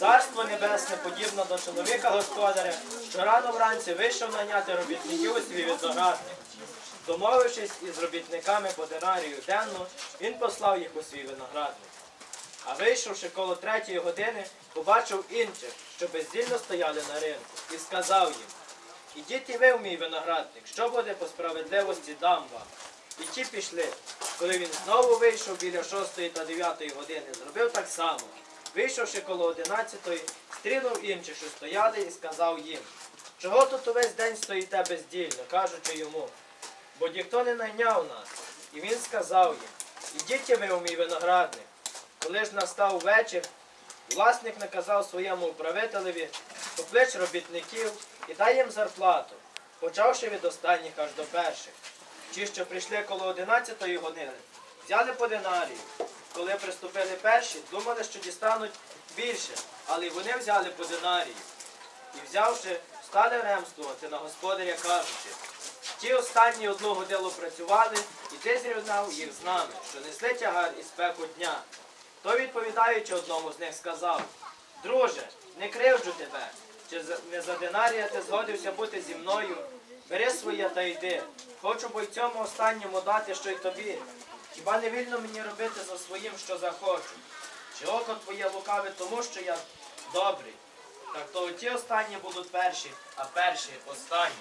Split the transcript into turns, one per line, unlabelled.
Царство небесне подібно до чоловіка господаря, що рано вранці вийшов наняти робітників у свій виноградник. Домовившись із робітниками по динарію денно, він послав їх у свій виноградник. А вийшовши коло третьої години, побачив інших, що бездільно стояли на ринку, і сказав їм, Ідіть і ви в мій виноградник, що буде по справедливості дам вам. І ті пішли. Коли він знову вийшов біля шостої та дев'ятої години, зробив так само. Вийшовши коло одинадцятої, стрінув інших, що стояли, і сказав їм, чого тут увесь день стоїте бездільно, кажучи йому, бо ніхто не найняв нас. І він сказав їм, ідіть ви у мій виноградник. Коли ж настав вечір, власник наказав своєму управителеві поклич робітників і дай їм зарплату, почавши від останніх аж до перших. Ті, що прийшли коло одинадцятої години, взяли по динарію. Коли приступили перші, думали, що дістануть більше, але вони взяли по динарію. І взявши, стали ремствувати на господаря, кажучи, ті останні одну годину працювали, і ти зрівняв їх з нами, що несли тягар і спеку дня. Той, відповідаючи одному з них, сказав, друже, не кривджу тебе, чи не за динарія ти згодився бути зі мною? Бери своє та йди. Хочу бо й цьому останньому дати, що й тобі. Хіба не вільно мені робити за своїм, що захочу? Чи око твоє лукаве тому, що я добрий? Так то ті останні будуть перші, а перші останні.